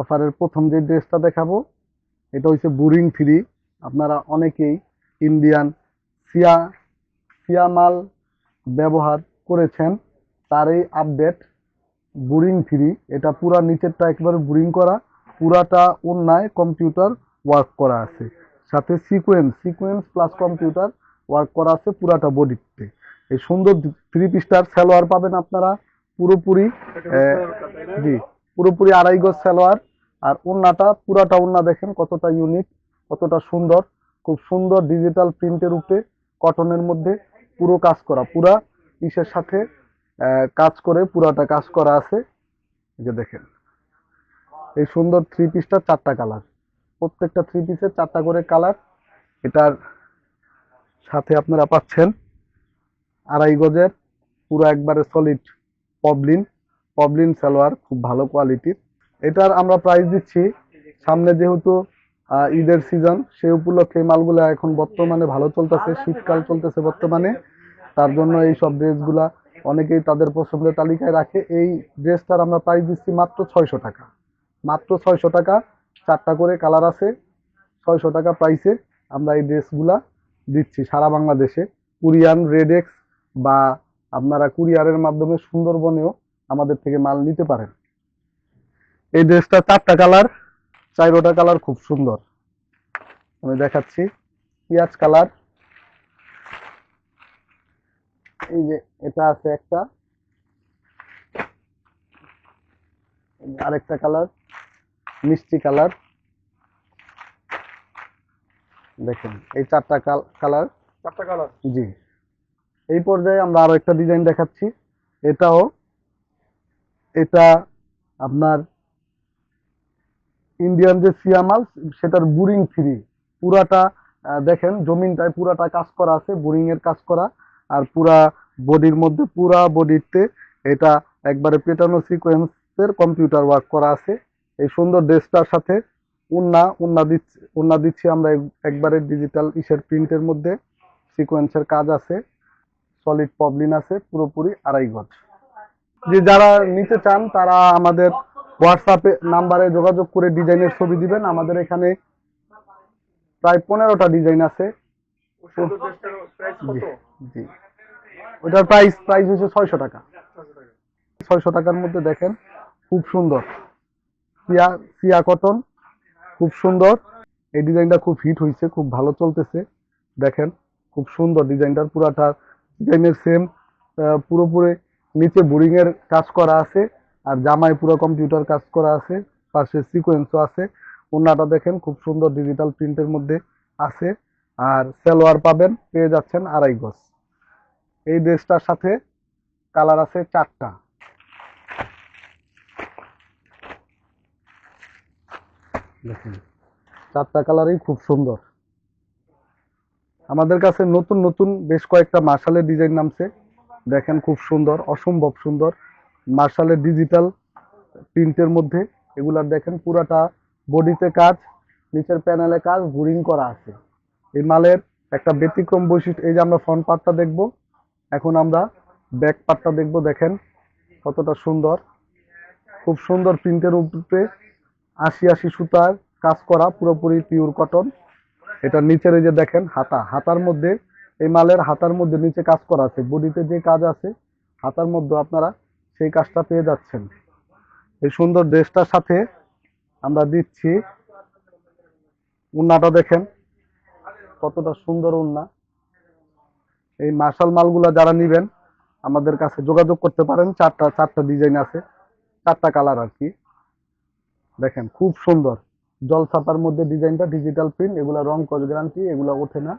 অফারের প্রথম যে ড্রেসটা দেখাবো, এটা হচ্ছে বুরিং ফ্রি আপনারা অনেকেই ইন্ডিয়ান সিয়া সিয়া মাল ব্যবহার করেছেন, তার এই আপডেট বুরিং ফ্রি এটা পুরা নিচেরটা একবারে বুরিং করা, পুরাটা অন্যায় কম্পিউটার ওয়ার্ক করা আছে। সাথে sequence sequence plus computer work করা আছে পুরাটা বডিতে। এই সুন্দর থ্রি পিসটার সালোয়ার পাবেন আপনারা, পুরোপুরি জি। পুরোপুরি আড়াই গজ সালোয়ার। আর ওন্নাটা, পুরাটা ওন্না দেখেন কতটা ইউনিক কতটা সুন্দর। খুব সুন্দর ডিজিটাল প্রিন্টের উপরে কটনের মধ্যে পুরো কাজ করা, পুরা ইসের সাথে কাজ করে, পুরাটা কাজ করা আছে। যে দেখেন, এই সুন্দর থ্রি পিসটা চারটা কালার প্রত্যেকটা থ্রি পিসের চারটা করে কালার এটার সাথে আপনারা পাচ্ছেন আড়াই গজের পুরো একবারে সলিড পবলিন পবলিন সালোয়ার খুব ভালো কোয়ালিটির এটার আমরা প্রাইস দিচ্ছি, সামনে যেহেতু ঈদের সিজন সেই উপলক্ষে মালগুলো এখন বর্তমানে ভালো চলতেছে, শীতকাল চলতেছে বর্তমানে। তার জন্য এই সব ড্রেসগুলা অনেকেই তাদের পছন্দের তালিকায় রাখে। এই ড্রেসটার আমরা প্রাইস দিচ্ছি মাত্র ছয়শো টাকা। মাত্র ছয়শো টাকা, চারটা করে কালার আছে, ছয়শো টাকা প্রাইসে আমরা এই ড্রেসগুলা দিচ্ছি সারা বাংলাদেশে। কুরিয়ান রেডেক্স বা আপনারা কুরিয়ারের মাধ্যমে সুন্দরবনেও আমাদের থেকে মাল নিতে পারেন। এই ড্রেসটা চারটা কালার চারোটা কালার খুব সুন্দর। আমি দেখাচ্ছি পিঁয়াজ কালার। এই যে এটা আছে একটা। আরেকটা কালার মিষ্টি কালার। দেখেন এই চারটা কালার। চারটা কালার? জি। এই পর্যায়ে আমরা আরও একটা ডিজাইন দেখাচ্ছি। এটাও এটা আপনার ইন্ডিয়ান যে সিয়ামাল সেটার বুরিং ফ্রি পুরাটা দেখেন, জমিনটায় পুরাটা কাজ করা আছে বুরিং এর কাজ করা। আর পুরা বডির মধ্যে, পুরা বডিতে এটা একবারে পেটানো সিকোয়েন্সের কম্পিউটার ওয়ার্ক করা আছে। এই সুন্দর ড্রেসটার সাথে উন্না উন্না দিচ্ছি উন্না দিচ্ছি আমরা এক- একবারে ডিজিটাল ইসের প্রিন্টের মধ্যে। সিকোয়েন্সের কাজ আছে। সলিড পবলিন আছে, পুরোপুরি আড়াই গজ। যে যারা নিতে চান তারা আমাদের হোয়াটসঅ্যাপে নাম্বারে যোগাযোগ করে ডিজাইনের ছবি দিবেন। আমাদের এখানে প্রায় পনেরোটা ডিজাইন আছে। জি ওটার প্রাইস প্রাইস হচ্ছে ছয়শো টাকা। ছয়শো টাকার মধ্যে দেখেন খুব সুন্দর। সিয়া সিয়া কটন খুব সুন্দর। এই ডিজাইনটা খুব হিট হয়েছে খুব ভালো চলতেছে। দেখেন খুব সুন্দর ডিজাইনটার পুরাটা ডিজাইনের সেম পুরোপুরি নিচে বোরিং এর কাজ করা আছে, আর জামায় পুরো কম্পিউটার কাজ করা আছে, পাশে সিকোয়েন্সও আছে। ওনাটা দেখেন খুব সুন্দর ডিজিটাল প্রিন্টের মধ্যে আছে, আর সালোয়ার পাবেন, পেয়ে যাচ্ছেন আড়াই গজ। এই ড্রেসটার সাথে কালার আছে চারটা। দেখুন, চারটা কালারই খুব সুন্দর। আমাদের কাছে নতুন নতুন বেশ কয়েকটা মার্শালের ডিজাইন নামছে। দেখেন খুব সুন্দর, অসম্ভব সুন্দর। মার্শালের ডিজিটাল প্রিন্টের মধ্যে। এগুলার দেখেন পুরাটা বডিতে কাজ, নিচের প্যানেলে কাজ বুরিং করা আছে। এই মালের একটা ব্যতিক্রম বৈশিষ্ট্য, এই যে আমরা ফ্রন্ট পার্টটা দেখব, এখন আমরা ব্যাক পার্টটা দেখব, দেখেন কতটা সুন্দর। খুব সুন্দর প্রিন্টের উপরে আশি আশি সুতার কাজ করা, পুরোপুরি পিওর কটন এটা নিচের এই যে দেখেন হাতা, হাতার মধ্যে এই মালের হাতার মধ্যে নিচে কাজ করা আছে। বডিতে যে কাজ আছে, হাতার মধ্যে আপনারা সেই কাজটা পেয়ে যাচ্ছেন। এই সুন্দর ড্রেসটার সাথে আমরা দিচ্ছি উন্নাটা দেখেন, কতটা সুন্দর উন্না। এই মার্শাল মালগুলা যারা নিবেন, আমাদের কাছে যোগাযোগ করতে পারেন। চারটা চারটা ডিজাইন আছে, চারটা কালার আর কি। দেখেন, খুব সুন্দর। জল ছাপার মধ্যে ডিজাইনটা, ডিজিটাল প্রিন্ট, এগুলো রং গ্যারান্টি, এগুলো ওঠে না।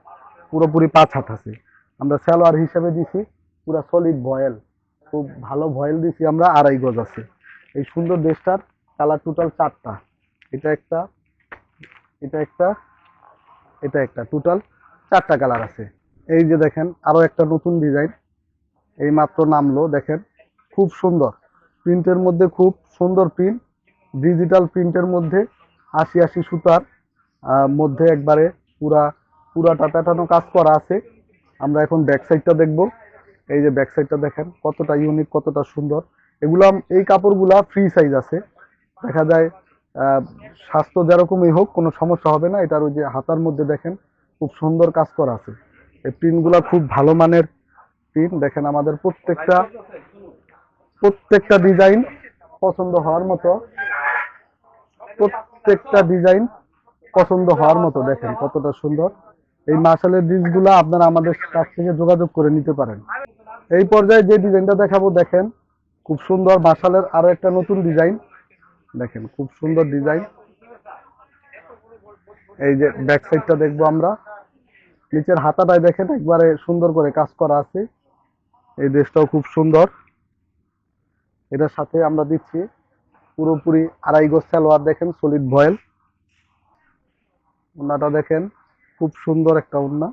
পুরোপুরি পাঁচ হাত আছে। আমরা সালোয়ার হিসাবে দিছি, পুরো সলিড ভয়েল। খুব ভালো ভয়েল দিছি আমরা, আড়াই গজ আছে। এই সুন্দর ড্রেসটার কালার টোটাল চারটা। এটা একটা এটা একটা এটা একটা। টোটাল চারটা কালার আছে। এই যে দেখেন আরও একটা নতুন ডিজাইন। এই মাত্র নামলো, দেখেন, খুব সুন্দর। প্রিন্টের মধ্যে খুব সুন্দর প্রিন্ট। ডিজিটাল প্রিন্টের মধ্যে আশি আশি সুতার মধ্যে একবারে পুরা পুরাটা প্যাটানো কাজ করা আছে। আমরা এখন ব্যাক সাইডটা দেখব। এই যে ব্যাক সাইডটা দেখেন, কতটা ইউনিক কতটা সুন্দর। এগুলা, এই কাপড়গুলা ফ্রি সাইজ আছে। দেখা যায় স্বাস্থ্য যেরকমই হোক, কোনো সমস্যা হবে না। এটার ওই যে হাতার মধ্যে দেখেন, খুব সুন্দর কাজ করা আছে। এই প্রিন্টগুলো খুব ভালো মানের প্রিন্ট দেখেন আমাদের প্রত্যেকটা প্রত্যেকটা ডিজাইন পছন্দ হওয়ার মতো। প্রত্যেকটা ডিজাইন পছন্দ হওয়ার মতো। দেখেন কতটা সুন্দর। এই মাসালের ডিসগুলো আপনারা আমাদের কাছ থেকে যোগাযোগ করে নিতে পারেন। এই পর্যায়ে যে ডিজাইনটা দেখাবো, দেখেন, খুব সুন্দর মাসালের আরও একটা নতুন ডিজাইন। দেখেন, খুব সুন্দর ডিজাইন। এই যে ব্যাক সাইডটা দেখব আমরা। নিচের হাতাটায় দেখেন, একবারে সুন্দর করে কাজ করা আছে। এই ড্রেসটাও খুব সুন্দর। এটার সাথে আমরা দিচ্ছি পুরোপুরি আড়াই গজ সালোয়ার, দেখেন সলিড ভয়েল। ওন্নাটা দেখেন খুব সুন্দর একটা ওন্না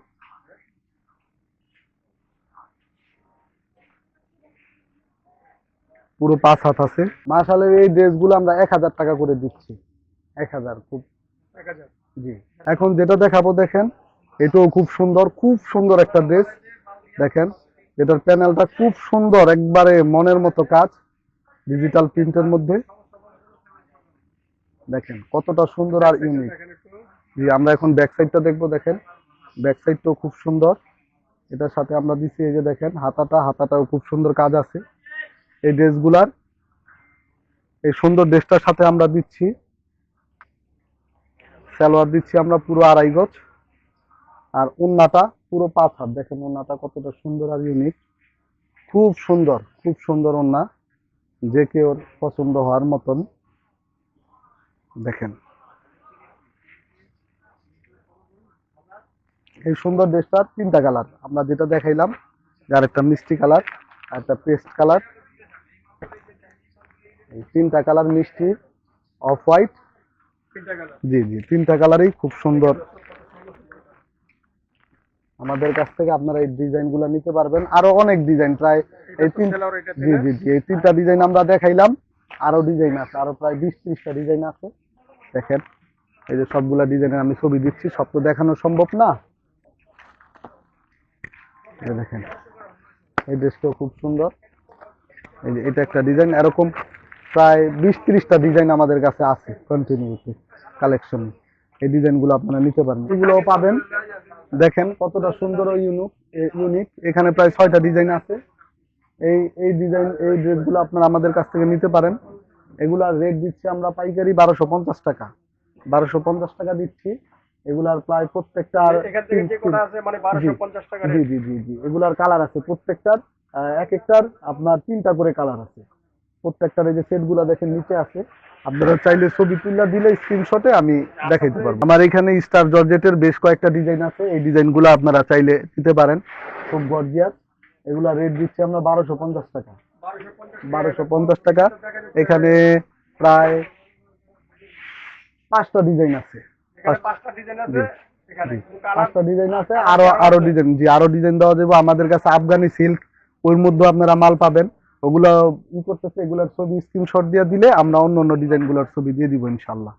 পুরো পাঁচ হাত আছে। মাশালের এই ড্রেসগুলো আমরা এক হাজার টাকা করে দিচ্ছি। এক হাজার খুব জি। এখন যেটা দেখাবো দেখেন এটাও খুব সুন্দর খুব সুন্দর একটা ড্রেস। দেখেন এটার প্যানেলটা খুব সুন্দর একবারে মনের মতো কাজ ডিজিটাল প্রিন্টের মধ্যে। দেখেন কতটা সুন্দর আর ইউনিক। জি, আমরা এখন ব্যাক সাইডটা দেখব, দেখেন। ব্যাক সাইডটাও খুব সুন্দর। এটার সাথে আমরা দিচ্ছি এই যে দেখেন, হাতাটা, হাতাটাও খুব সুন্দর কাজ আছে। এই ড্রেসগুলার, এই সুন্দর ড্রেসটার সাথে আমরা দিচ্ছি। সালোয়ার দিচ্ছি আমরা পুরো আড়াই গজ। আর উন্নাটা পুরো পাঁচ হাত। দেখেন উন্নাটা কতটা সুন্দর আর ইউনিক খুব সুন্দর খুব সুন্দর উন্না যে কেউ পছন্দ হওয়ার মতন। দেখেন। এই সুন্দর ড্রেসটার তিনটা কালার। আমরা যেটা দেখাইলাম যার একটা মিষ্টি কালার আর একটা পেস্ট কালার। তিনটা কালার মিষ্টি, অফ হোয়াইট। জি জি, তিনটা কালারই খুব সুন্দর। আমাদের কাছ থেকে আপনারা এই ডিজাইনগুলা নিতে পারবেন। আরও অনেক ডিজাইন, প্রায় এই তিন জি জি জি, এই তিনটা ডিজাইন আমরা দেখাইলাম। আরও ডিজাইন আছে, আরও প্রায় বিশ ত্রিশটা ডিজাইন আছে। দেখেন, এই যে সবগুলা ডিজাইনের আমি ছবি দিচ্ছি, সব তো দেখানো সম্ভব না। দেখেন, এই ড্রেসটাও খুব সুন্দর। এই যে এটা একটা ডিজাইন এরকম প্রায় বিশ ত্রিশটা ডিজাইন আমাদের কাছে আছে কন্টিনিউটি কালেকশন এই ডিজাইনগুলো আপনারা নিতে পারেন। এগুলোও পাবেন। দেখেন কতটা সুন্দর ও ইউনিক ইউনিক এখানে প্রায় ছয়টা ডিজাইন আছে। এই এই ডিজাইন এই ড্রেসগুলো আপনারা আমাদের কাছ থেকে নিতে পারেন। এগুলার রেট দিচ্ছি আমরা পাইকারি বারোশো পঞ্চাশ টাকা। বারোশো পঞ্চাশ টাকা দিচ্ছি। এগুলার প্রায় প্রত্যেকটা আর এখান থেকে যে তিন- কোটা আছে মানে জি। জি জি জি এগুলার কালার আছে প্রত্যেকটার। এক একটার আপনার তিনটা করে কালার আছে। প্রত্যেকটার এই যে সেটগুলো দেখেন নিচে আছে। আপনারা চাইলে ছবি তুলে দিলে স্ক্রিনশটে আমি দেখাইতে পারব। আমার এখানে স্টার জর্জেটের বেশ কয়েকটা ডিজাইন আছে। এই ডিজাইনগুলো আপনারা চাইলে দিতে পারেন। খুব গর্জিয়াস এগুলা রেট দিচ্ছি আমরা বারোশো পঞ্চাশ টাকা। বারোশো পঞ্চাশ টাকা। এখানে প্রায় পাঁচটা ডিজাইন আছে। পাঁচটা ডিজাইন আছে পাঁচটা ডিজাইন আছে আরও আরও ডিজাইন জি আরও ডিজাইন দেওয়া যাবে। আমাদের কাছে আফগানি সিল্ক ওর মধ্যে আপনারা মাল পাবেন। ওগুলো ই করতেছে এগুলোর ছবি স্ক্রিনশট দিয়ে দিলে আমরা অন্য অন্য ডিজাইনগুলোর ছবি দিয়ে দিব ইনশাল্লাহ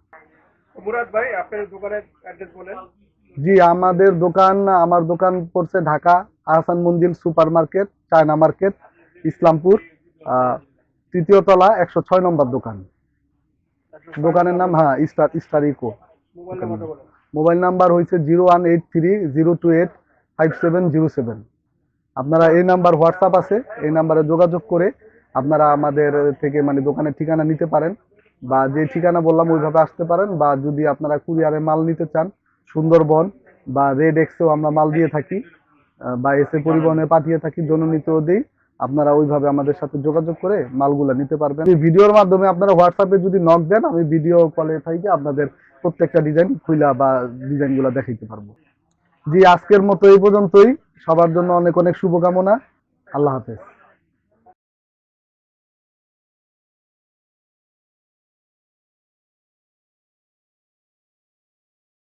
মুরাদ ভাই আপনার দোকানের অ্যাড্রেস বলেন। জি আমাদের দোকান আমার দোকান পড়ছে Dhaka Ahsan Manzil super market China market Islampur তৃতীয় তলা একশো ছয় নম্বর দোকান। দোকানের নাম হ্যাঁ star star eco. Mobile number হয়েছে zero one eight three zero two eight five seven zero seven. আপনারা এই নাম্বার হোয়াটসঅ্যাপ আছে এই নাম্বারে যোগাযোগ করে আপনারা আমাদের থেকে মানে দোকানের ঠিকানা নিতে পারেন বা যে ঠিকানা বললাম ওইভাবে আসতে পারেন বা যদি আপনারা কুরিয়ারে মাল নিতে চান সুন্দরবন বা রেড এক্সেও আমরা মাল দিয়ে থাকি বা এসে পরিবহনে পাঠিয়ে থাকি জননীতেও দিই আপনারা ওইভাবে আমাদের সাথে যোগাযোগ করে মালগুলা নিতে পারবেন। এই ভিডিওর মাধ্যমে আপনারা হোয়াটসঅ্যাপে যদি নক দেন আমি ভিডিও কলে থাকি আপনাদের প্রত্যেকটা ডিজাইন খুইলা বা ডিজাইনগুলা দেখাইতে পারব। জি, আজকের মতো এই পর্যন্তই। সবার জন্য অনেক অনেক শুভকামনা। আল্লাহ হাফেজ।